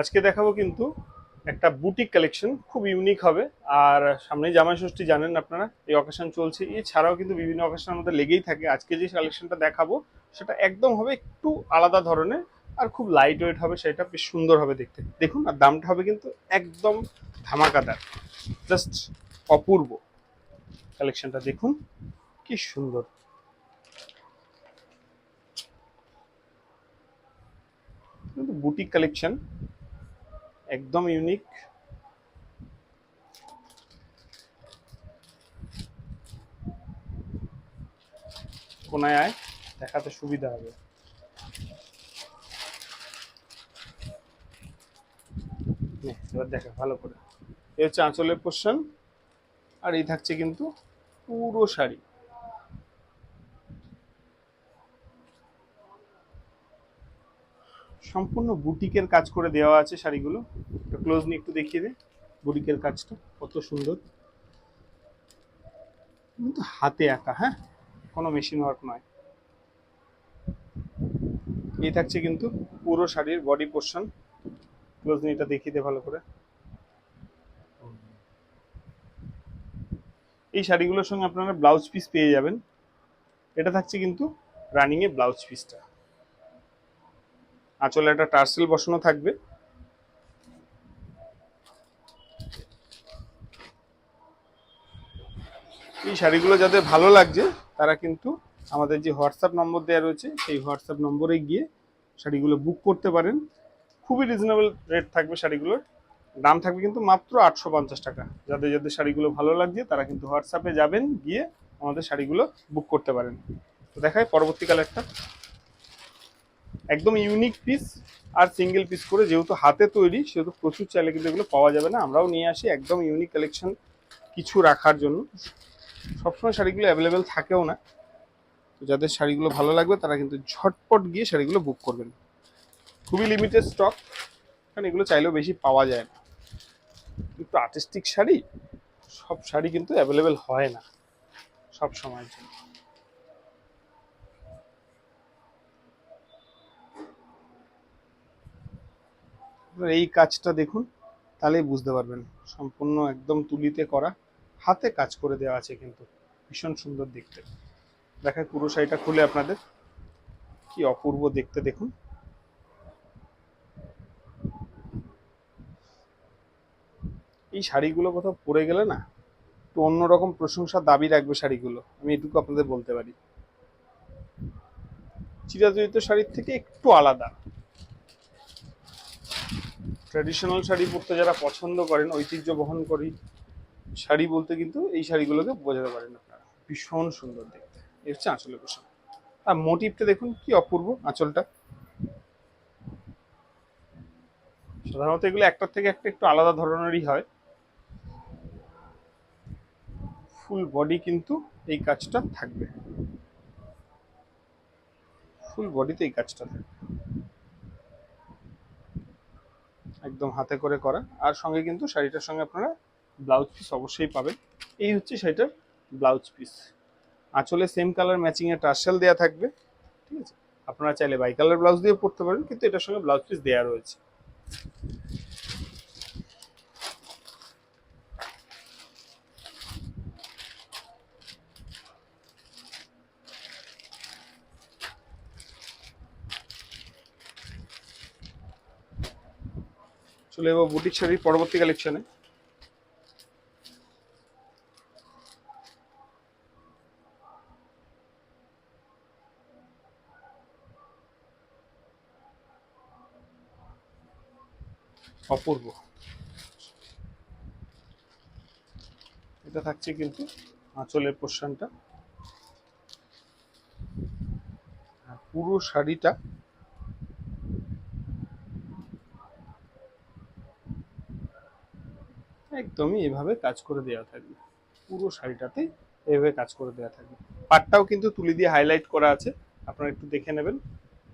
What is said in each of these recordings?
আজকে দেখাবো কিন্তু একটা বুটিক কালেকশন, খুব ইউনিক হবে। আর সামনেই জামাই ষষ্ঠী, জানেন আপনারা, এই অকেশন চলছে। এছাড়াও কিন্তু বিভিন্ন অকেশন আমাদের লেগেই থাকে। আজকে যে কালেকশনটা দেখাবো, সেটা একদম হবে একটু আলাদা ধরনের, আর খুব লাইট ওয়েট হবে, সেটা বেশ সুন্দর হবে দেখতে। দেখুন আর দামটা হবে কিন্তু একদম ধামাকাদার। জাস্ট অপূর্ব কালেকশনটা দেখুন, কি সুন্দর। বুটিক কালেকশন একদম ইউনিক কোনায় আয়, দেখাতে সুবিধা হবে। এবার দেখা, ভালো করে। এই হচ্ছে আঁচলের পোর্শন আর এই থাকছে কিন্তু পুরো শাড়ি। সম্পূর্ণ বুটিকের কাজ করে দেওয়া আছে শাড়িগুলো। একটু ক্লোজ নিয়ে একটু দেখিয়ে দে, বুটিকের কাজটা, কত সুন্দর। কিন্তু হাতে আঁকা হ্যাঁ? কোনো মেশিন ওয়ার্ক নয়। এই থাকছে কিন্তু পুরো শাড়ির বডি পোর্শন ক্লোজ নিয়ে এটা দেখিয়ে দে ভালো করে। এই শাড়িগুলোর সঙ্গে আপনারা ব্লাউজ পিস পেয়ে যাবেন। এটা থাকছে কিন্তু রানিংয়ে ব্লাউজ পিসটা আঁচলে একটা টার্সেল বসানো থাকবে। এই শাড়িগুলো যাদের ভালো লাগছে, তারা কিন্তু আমাদের যে হোয়াটসঅ্যাপ নম্বর দেওয়া রয়েছে, সেই হোয়াটসঅ্যাপ নম্বরে গিয়ে শাড়িগুলো বুক করতে পারেন। খুবই রিজনেবল রেট থাকবে শাড়িগুলোর। দাম থাকবে কিন্তু মাত্র আটশো পঞ্চাশ টাকা। যাদের যাদের শাড়িগুলো ভালো লাগছে, তারা কিন্তু হোয়াটসঅ্যাপে যাবেন, গিয়ে আমাদের শাড়িগুলো বুক করতে পারেন। তো দেখায় পরবর্তীকালে একটা একদম ইউনিক পিস আর সিঙ্গেল পিস করে যেহেতু হাতে তৈরি, সেহেতু প্রচুর চাইলে কিন্তু এগুলো পাওয়া যাবে না। আমরাও নিয়ে আসি একদম ইউনিক কালেকশন কিছু রাখার জন্য। সবসময় শাড়িগুলো অ্যাভেলেবেল থাকেও না। তো যাদের শাড়িগুলো ভালো লাগবে, তারা কিন্তু ঝটপট গিয়ে শাড়িগুলো বুক করবেন। খুবই লিমিটেড স্টক কারণ এগুলো চাইলেও বেশি পাওয়া যায় না। একটু আর্টিস্টিক শাড়ি, সব শাড়ি কিন্তু অ্যাভেলেবেল হয় না সব সময়ের জন্য। এবার এই কাজটা দেখুন, তাহলেই বুঝতে পারবেন। সম্পূর্ণ একদম তুলিতে করা, হাতে কাজ করে দেওয়া আছে কিন্তু। ভীষণ সুন্দর দেখতে। দেখায় পুরো শাড়িটা খুলে আপনাদের। কি অপূর্ব দেখতে দেখুন। এই শাড়িগুলো কোথাও পরে গেলে না, একটু অন্যরকম প্রশংসা দাবি রাখবে শাড়িগুলো। আমি এটুকু আপনাদের বলতে পারি। চিরাচরিত শাড়ির থেকে একটু আলাদা। ট্র্যাডিশনাল শাড়ি পরতে যারা পছন্দ করেন, ঐতিহ্য বহন করি, শাড়ি বলতে কিন্তু এই শাড়িগুলোকে বোঝাতে পারেন আপনারা। ভীষণ সুন্দর দেখতে। এর হচ্ছে আঁচলের পোশাক আর মোটিভটা দেখুন, কি অপূর্ব আঁচলটা। সাধারণত এগুলো একটার থেকে একটা একটু আলাদা ধরনেরই হয়। ফুল বডি কিন্তু এই কাজটা থাকবে। ফুল বডিতে এই কাজটা থাকবে। একদম হাতে করে করা আর সঙ্গে কিন্তু শাড়িটার সঙ্গে আপনারা ব্লাউজ পিস অবশ্যই পাবেন। এই হচ্ছে শাড়িটার ব্লাউজ পিস আঁচলে সেম কালার ম্যাচিং এর টার্সেল দেওয়া থাকবে, ঠিক আছে? আপনারা চাইলে বাই কালার ব্লাউজ দিয়ে পরতে পারেন, কিন্তু এটার সঙ্গে ব্লাউজ পিস দেওয়া রয়েছে। চলে যাব বুটিক শাড়ির পরবর্তী কালেকশনে অপূর্ব। এটা থাকছে কিন্তু আঁচলের পোর্শনটা পুরো শাড়িটা একদমই এভাবে কাজ করে দেওয়া থাকবে। পুরো শাড়িটাতে এভাবে কাজ করে দেওয়া থাকবে। পাটটাও কিন্তু তুলি দিয়ে হাইলাইট করা আছে, আপনারা একটু দেখে নেবেন,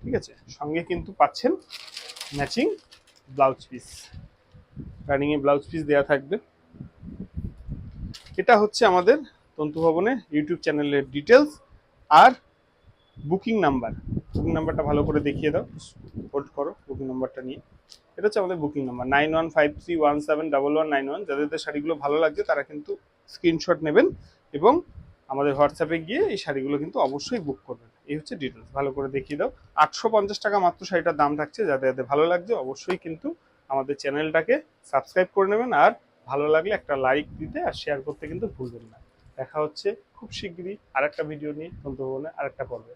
ঠিক আছে? সঙ্গে কিন্তু পাচ্ছেন ম্যাচিং ব্লাউজ পিস রানিং এ ব্লাউজ পিস দেওয়া থাকবে। এটা হচ্ছে আমাদের তন্তু ভবনের ইউটিউব চ্যানেলের ডিটেলস আর বুকিং নাম্বার নাম্বারটা ভালো করে দেখিয়ে দাও। হোল্ড করো বুকিং নাম্বারটা নিয়ে। এটা হচ্ছে আমাদের booking number nine one five three one seven double one nine one যাদের শাড়িগুলো ভালো লাগছে, তারা কিন্তু স্ক্রিনশট নেবেন এবং আমাদের হোয়াটসঅ্যাপে গিয়ে এই শাড়িগুলো কিন্তু অবশ্যই বুক করবেন। এই হচ্ছে ডিটেলস ভালো করে দেখিয়ে দাও। আটশো পঞ্চাশ টাকা মাত্র শাড়িটার দাম থাকছে। যাদের যাদের ভালো লাগছে, অবশ্যই কিন্তু আমাদের চ্যানেলটাকে সাবস্ক্রাইব করে নেবেন। আর ভালো লাগলে একটা লাইক দিতে আর শেয়ার করতে কিন্তু ভুলবেন না। দেখা হচ্ছে খুব শিগগিরই আরেকটা ভিডিও নিয়ে তন্ত্র আরেকটা পর্বে।